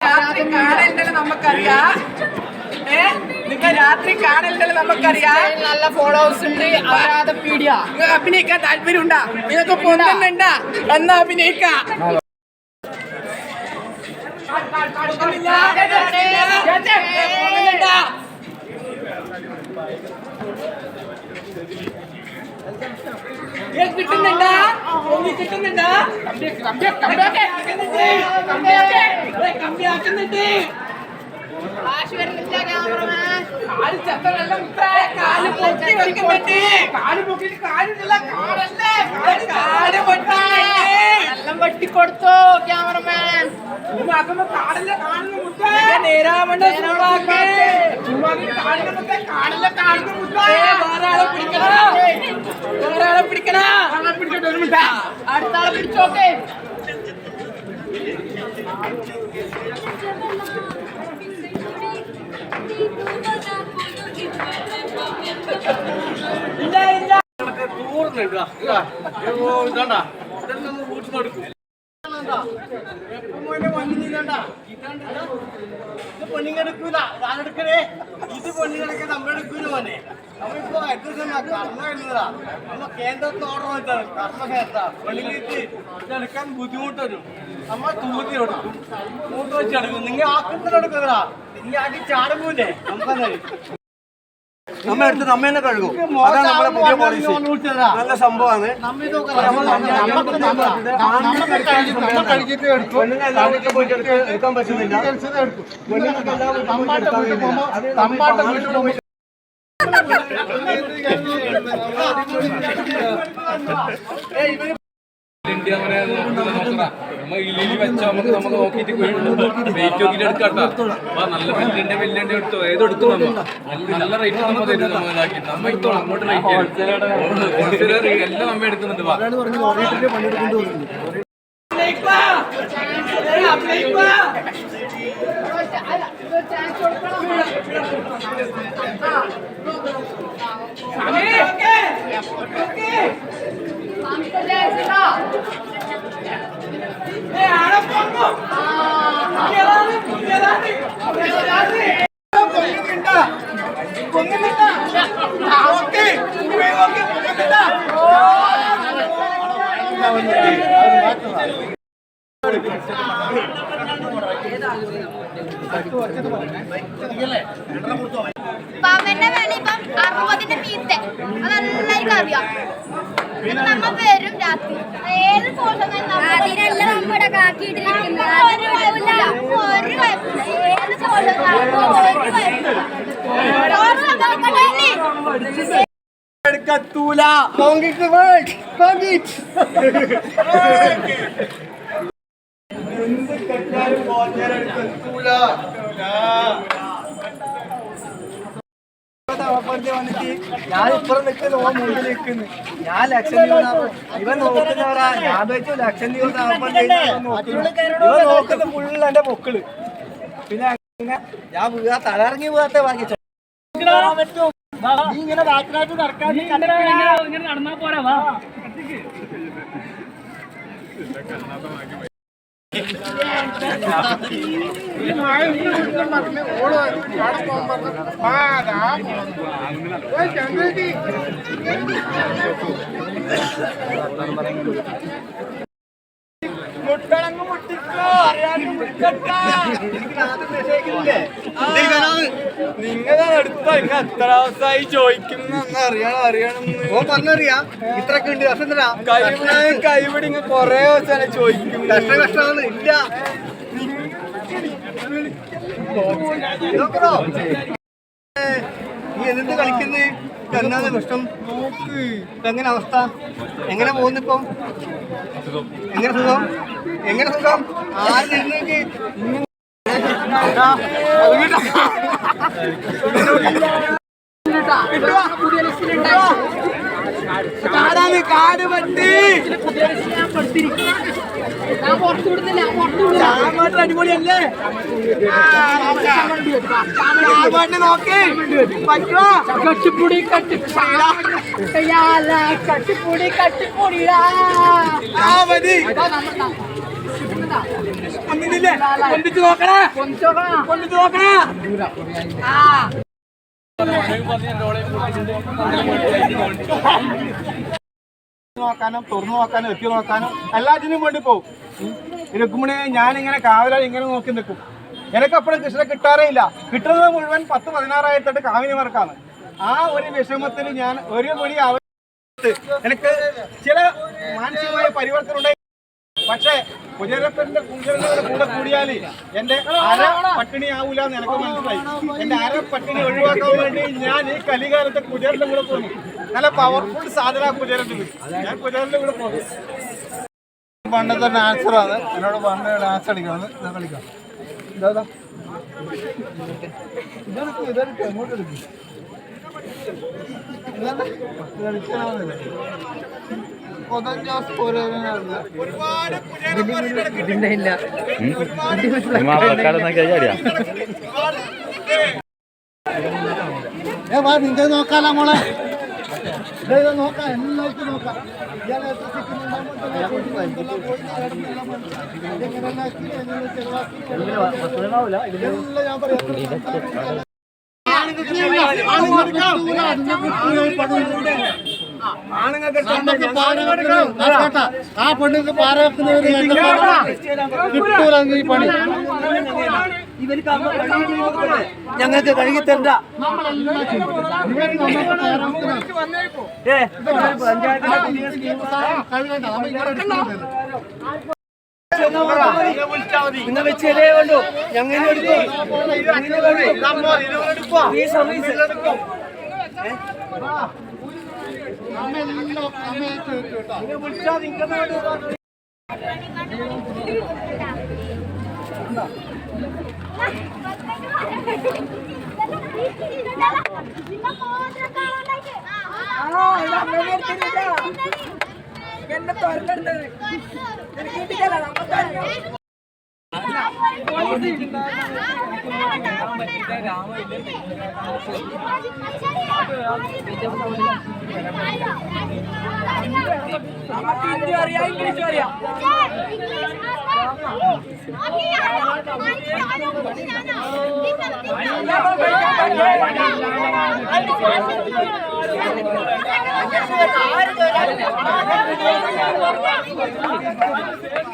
രാത്രി കാണലുണ്ടല്ലോ നമുക്കറിയാം. ഏ? നിങ്ങൾ രാത്രി കാണലുണ്ടല്ലോ നമുക്കറിയാം. നല്ല ഫോളോവേഴ്സ് ഉണ്ട്. ആരാധ പീഡിയ. നിങ്ങൾക്ക് അഭിനയിക്കാൻ താല്പര്യമുണ്ടാ? നിങ്ങൾക്ക് പൊന്നുന്നുണ്ടാ എന്നാ അഭിനയിക്കാം? കിട്ടുന്നുണ്ടാ? കിട്ടുന്നുണ്ടാ കമ്പിയാക്കുന്നുണ്ട് കാൽ കാൽ വെക്കുന്നുണ്ട് കാൽ കാലില്ല? കാടല്ലേ കാൽ കാട് വെട്ടിക്കൊടുത്തോ ക്യാമറമാൻ. കാടില്ല കാണുന്ന മുത്തായ നേരാമണ്ട വേറെ ആളെ പിടിക്കണ വേറെ ആളെ പിടിക്കണ ആളെ പിടിക്കട്ടെ ഒരു മിനിറ്റ് ഞാനെടുക്കണേ ഇത് പെണ്ണിങ്ങെടുക്കാൻ നമ്മളെടുക്കൂല മോനെ. നമ്മളിപ്പോ അഡ്രസ് കർമ്മ എഴുതുന്നതാ നമ്മ കേന്ദ്രത്തിൽ ഓർഡർ വെച്ചാണ് കർമ്മ കേന്ദ്ര പെണ്ണിങ്ങൾക്ക് ഇതെടുക്കാൻ ബുദ്ധിമുട്ട് വരും നമ്മ തൂതി എടുക്കും മൂട്ട് വെച്ച് എടുക്കും. നിങ്ങൾ ആക്കുന്നതിന് എടുക്കുന്നതാ നിങ്ങൾ ആക്കി ചാടുമ്പോലെ നമുക്കത് നമ്മ എടുത്ത് നമ്മ തന്നെ കഴുകും. അതാണ് നമ്മളെ പുതിയ പോളിസി നല്ല സംഭവമാണ്. പോയിട്ട് എടുക്കാൻ പറ്റുന്നില്ല. ഉണ്ട് അങ്ങനെ നോക്കണ്ട നമ്മ ഇലി വെച്ചാൽ നമുക്ക് നമുക്ക് നോക്കിയിട്ട് വെയിറ്റ് നോക്കിയിട്ട് എടുക്കാട്ടോ. അപ്പൊ നല്ല വലിയ വലിയ എടുത്തോ? ഏത് എടുക്കും നമ്മ? നല്ല- റേറ്റ് നമ്മ തരും നമ്മ ഇതാക്കി. നമ്മ ഇത്തോളം അങ്ങോട്ട് റേറ്റ് എല്ലാം നമ്മ എടുക്കുന്നുണ്ട് പവന്റെ വില ഇപ്പം അറുപതിന്റെ മീത്തെ അതെല്ലാവർക്കും അറിയാം പിന്നെ നമ്മ വരും രാത്രി ഏത് അതിനല്ല നമ്മുടെ കാക്കിയിട്ടിരിക്കുന്നത് ഒരു കുഴപ്പമില്ല ഒരു കുഴപ്പമില്ല ഏത് ചോദ്യം എടുക്കത്തൂല. കോങ്കിട്ട് വേൾഡ് കോങ്കിട്ട് എന്ത് കെട്ടാലും എടുക്കത്തൂല. ഞാൻ ഇപ്പുറം നിൽക്കുന്നു ഓ മുന്നിൽ നിൽക്കുന്നു ഞാൻ ലക്ഷം ഇവൻ നോക്കുന്നവരാ. ഞാൻ വെച്ചു ലക്ഷം നോക്കുന്നു. ഇവൻ നോക്കുന്ന ഫുള്ള് എന്റെ മക്കൾ പിന്നെ ഞാൻ വീഴാ തലറങ്ങി വീഴാത്ത ബാക്കി നീ ഇങ്ങനെ ബാക്കിലായിട്ട് നടക്കാൻ നടന്നാ പോരാ വാ. മുട്ടളങ്ങ് അറിയാതെ മുട്ടട്ടാ നിങ്ങളെ അടുത്ത നിങ്ങൾ എത്ര ദിവസമായി ചോദിക്കുന്ന അറിയണം അറിയണം പറഞ്ഞറിയാ. ഇത്രയൊക്കെ ഉണ്ട്. കൈവിടാൻ കൈവിടി ഇങ്ങനെ കൊറേ ദിവസമാണ് ചോദിക്കും കഷ്ടം കഷ്ടമാണ് ഇല്ല. എന്ത് കളിക്കുന്നത്? എന്നാണ് കഷ്ടം നോക്ക്. എങ്ങനെ അവസ്ഥ? എങ്ങനെ പോകുന്നിപ്പം? എങ്ങനെ സുഖം? എങ്ങനെ സുഖം? ആര് നിന്നേക്ക് കാടാണ് കാട് പറ്റി ഞാൻ പുറത്തു വിടുന്നില്ല ഞാൻ പുറത്തു വിടില്ല ചാമാട്ട് അടിപൊളിയല്ലേ? ചാമാട്ട് നോക്ക്. പറ്റുമോ കട്ടിപ്പുടി കട്ടിപ്പുടിടാ കയ്യാല കട്ടിപ്പുടി കട്ടിപ്പുടിടാ ആ മതി. ഒന്നില്ലേ കൊണ്ടിട്ട് നോക്കണേ. കൊണ്ടിട്ട് നോക്കണേ. നോക്കാനും തുറന്നു നോക്കാനും എത്തി നോക്കാനും എല്ലാറ്റിനും വേണ്ടി പോകും രുക്മിണി ഇങ്ങനെ കാവലാൽ ഇങ്ങനെ നോക്കി നിൽക്കും. എനിക്ക് അപ്പോഴും കൃഷ്ണനെ കിട്ടാറേ ഇല്ല. കിട്ടുന്നത് മുഴുവൻ പത്ത് പതിനാറായിരത്തെട്ട് കാവിനി മാർക്കാണ് ആ ഒരു വിഷമത്തിൽ ഞാൻ ഒരു മണി അവ എനിക്ക് ചില മാനസികമായ പരിവർത്തനം ഉണ്ടായി പക്ഷേ കുതിരപ്പന്റെ കുതിരകളുടെ കൂടെ കൂടിയാൽ എന്റെ അര പട്ടിണി ആവൂല എന്ന് എനിക്ക് മനസ്സിലായി. എന്റെ അര പട്ടിണി ഒഴിവാക്കാൻ വേണ്ടി ഞാൻ ഈ കലികാലത്തെ കുചേരന്റെ കൂടെ പോന്നു. നല്ല പവർഫുൾ സാധന കുചേരന്റെ ഞാൻ കുചേരന്റെ കൂടെ പോന്നു. പണ്ടത്തെ ഡാൻസറാണ് എന്നോട് പണ്ട് ഡാൻസ് കളിക്കാന്ന് ഞാൻ കളിക്കാം. ഇതാ ഇതാ. ഇതെടുക്ക് ഇതെടുക്ക് എങ്ങോട്ട് എടുക്കും. ഒരുപാട് നിന്റെ നോക്കാലോ മോളെ. നോക്കാം എല്ലാവർക്കും നോക്കാം. ഇയാളെ ഞാൻ പറയാം. ആ പെണ്ണുങ്ങൾക്ക് പാറ വെക്കുന്നവര് കിട്ടൂല ഈ പണി. ഞങ്ങൾക്ക് കഴുകി തരണ്ട. നിങ്ങൾ വെച്ചേ കണ്ടു ഞങ്ങൾ ഈ സർവീസ് എന്നെ തുറന്നെടുത്തത് എനിക്ക് കിട്ടിക്കല നമുക്ക് നമുക്ക് ഹിന്ദി അറിയാം ഇംഗ്ലീഷ് അറിയാം ആര്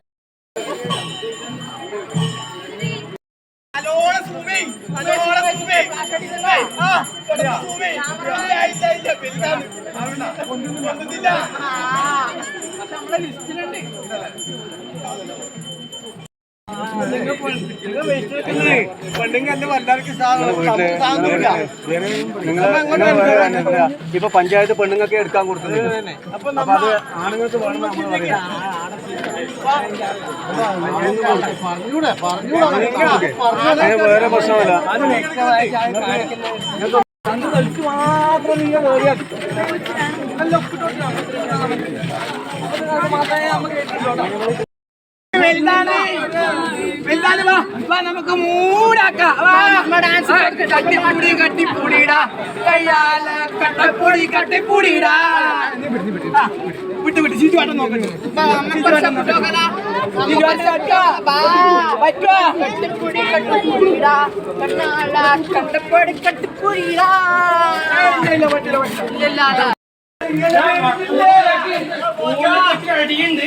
ലിസ്റ്റിലുണ്ട് ഇപ്പൊ പഞ്ചായത്ത് പെണ്ണുങ്ങൾക്ക് എടുക്കാൻ കൊടുക്കുന്നത് വേറെ പ്രശ്നമല്ല. മാത്രം വലുതാണ്. വലുതാണ് വാ വാ നമുക്ക് മൂടാക്കാം. വാ കട്ടിപ്പുടി കട്ടിപ്പുടിടാ. കയ്യാല കട്ടപ്പൊടി കട്ടിപ്പുടിടാ. ആ, വിട്ട് വിട്ട് നോക്കട്ടെ. ചുറ്റുപാട്ടം നോക്കട്ടെ. കട്ടിപ്പുടി കട്ടിപ്പുടിടാ. കണ്ണാള കട്ടപ്പടി കട്ടിപ്പുടിടാ. ഇല്ല പറ്റില്ല അടിയുണ്ട്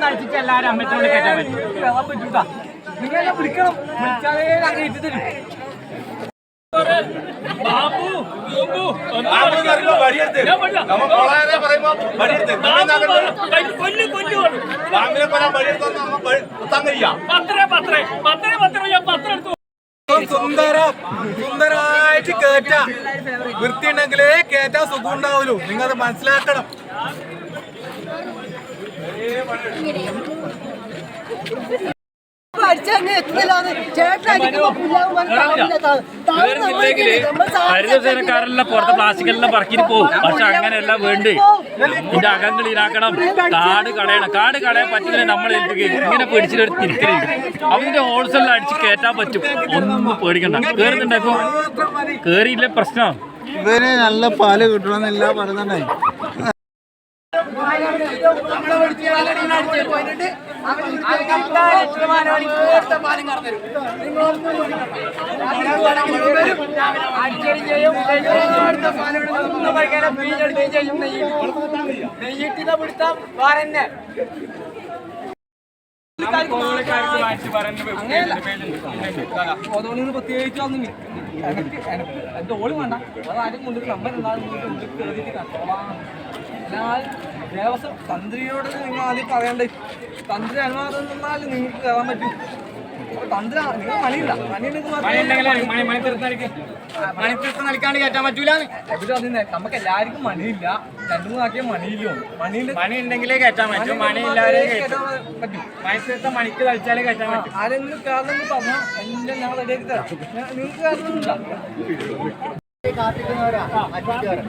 നടിച്ചിട്ട് എല്ലാവരും അമ്മത്തോട് കയറ്റാൻ പറ്റും വിളിക്കണം. വിളിച്ചാലേ അങ്ങനെ ഇട്ടിട്ട് സുന്ദരം സുന്ദരായിട്ട് കേറ്റ. വൃത്തിയുണ്ടെങ്കിലേ കേറ്റാൻ സുഖം ഉണ്ടാവുള്ളൂ നിങ്ങൾ അത് മനസ്സിലാക്കണം എത്തുന്നില്ലാന്ന് ചേട്ടൻ അടിക്കുമ്പോ ഹരിതസേനക്കാരെല്ലാം പുറത്ത് പ്ലാസ്റ്റിക്കെല്ലാം പറക്കിന് പോകും. പക്ഷെ അങ്ങനെയല്ല വേണ്ടേ. ഇതിന്റെ അകങ്ങൾ ഇതാക്കണം കാട് കളയണം കാട് കളയാൻ പറ്റുന്നില്ല നമ്മൾ ഏൽപ്പിക്കുക ഇങ്ങനെ പിടിച്ചിട്ട് തിരിക്കലുണ്ട്. അവന്റെ ഹോൾസെല്ലാം അടിച്ച് കയറ്റാൻ പറ്റും. ഒന്നും പേടിക്കണ്ട. കേറുന്നുണ്ടോ കേറിയില്ല പ്രശ്നം? ഇവർ നല്ല പാൽ കിട്ടണമെന്നില്ല പറയുന്നുണ്ടേ അതുകൊണ്ട് പ്രത്യേകിച്ച് ഒന്നും എന്റെ ഓളി വേണ്ട അത് ആരും കൊണ്ട് നമ്മൾ കണ്ടോളാം എന്നാൽ ദേവസ്വം തന്ത്രിയോട് നിങ്ങൾ ആദ്യം പറയണ്ടേ? തന്ത്രി അനുവാദം തന്നാൽ നിങ്ങൾക്ക് കയറാൻ പറ്റും. തന്ത്രി നിങ്ങൾ മണിയില്ല മണി കളിക്കാണ്ട് കയറ്റാൻ പറ്റൂല എവിടെ അതിനെ നമുക്ക് എല്ലാവർക്കും മണിയില്ല രണ്ടു മൂന്നാക്കിയ മണിയില്ലോ മണിയില്ല മണി ഉണ്ടെങ്കിലേ കയറ്റാൻ പറ്റും. മണി ഇല്ലാതെ കേറ്റാൻ പറ്റും. മണിക്ക് കളിച്ചാലേ കയറ്റാൻ പറ്റും. ആരെങ്കിലും കാരണം പറഞ്ഞാൽ എല്ലാം ഞങ്ങൾ റെഡിയാക്കി തരാം. നിങ്ങൾക്ക് കാരണമൊന്നുമില്ല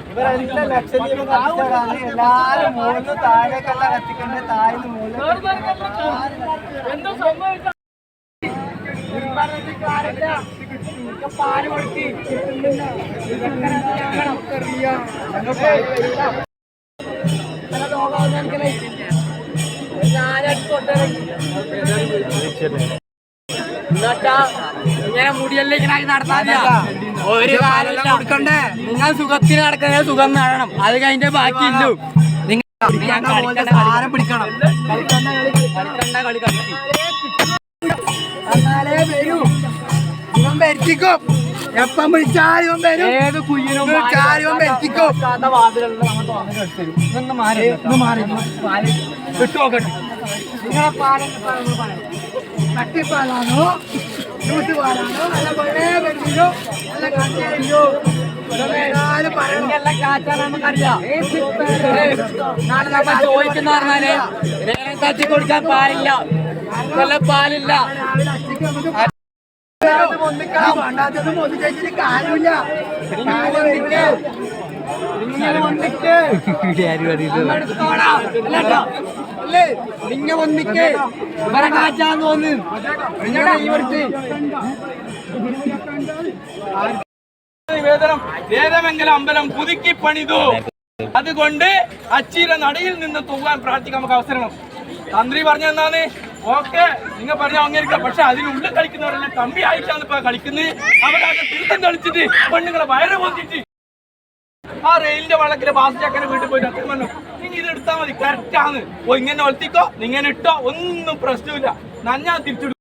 ഇവരെല്ലാം കത്തിച്ചവരാണ് എല്ലാരും മുകളിൽ താഴേക്കല്ല കത്തിക്കണ്ടേ താഴ്ന്ന് മുകളിൽ ഇങ്ങനെ നടത്താൻ ഒരു കാലം കൊടുക്കണ്ടേ? നിങ്ങൾ സുഖത്തിന് നടക്കുന്ന സുഖം നടണം. അത് കഴിഞ്ഞ ബാക്കിയില്ലു നിങ്ങൾ പിടിക്കണം. കളിക്കണ്ട കളി കളിക്കി എന്നാലേ വരൂ. ഇവൻ വരുത്തിക്കും എപ്പം ഇവൻ വരും. ഏത് കുയ്യനും വിളിച്ചാലും ഇവൻ വരുത്തിക്കും ഇതൊന്ന് മാറി ഒന്ന് മാറി. വിട്ടു നോക്കട്ടെ നിങ്ങളെ പാലം ജ്യൂസ് ചൂട്ടുപാലാണോ നല്ല വെള്ളേ വരുന്നോ നല്ല നമ്മൾ ചോദിക്കുന്ന പറഞ്ഞാൽ രേഖ തട്ടി കൊടുക്കാൻ പാലില്ല നല്ല പാലില്ല. നിങ്ങ ഒന്നിക്ക് ഇവരെ ഈ വർഷം നിവേദനം വേദമെങ്കിലും അമ്പലം പുതുക്കി പണിതു. അതുകൊണ്ട് അച്ചിയുടെ നടയിൽ നിന്ന് തൂങ്ങാൻ പ്രാർത്ഥിക്കാൻ നമുക്ക് അവസരം തന്ത്രി പറഞ്ഞ എന്നാണ് ഓക്കെ നിങ്ങൾ പറഞ്ഞ അംഗീകരിക്കാം. പക്ഷെ അതിനുള്ളിൽ കളിക്കുന്നവരെല്ലാം കമ്പി ആയിട്ടാണ് ഇപ്പൊ കളിക്കുന്നത്. അവരാകെ തീർത്ഥം കളിച്ചിട്ട് പെണ്ണുങ്ങളെ വയറ് പൊന്തിട്ട് ആ റെയിലിന്റെ വള്ളക്കിലെ ബാസ് ചക്കനെ വീട്ടിൽ പോയിട്ട് അച്ഛൻ പറഞ്ഞു നിങ്ങൾ ഇത് എടുത്താൽ മതി കറക്റ്റ് ആണ്. ഓ ഇങ്ങനെ ഒലത്തിക്കോ ഇങ്ങനെ ഇട്ടോ ഒന്നും പ്രശ്നമില്ല. നന്നാ തിരിച്ചിടും.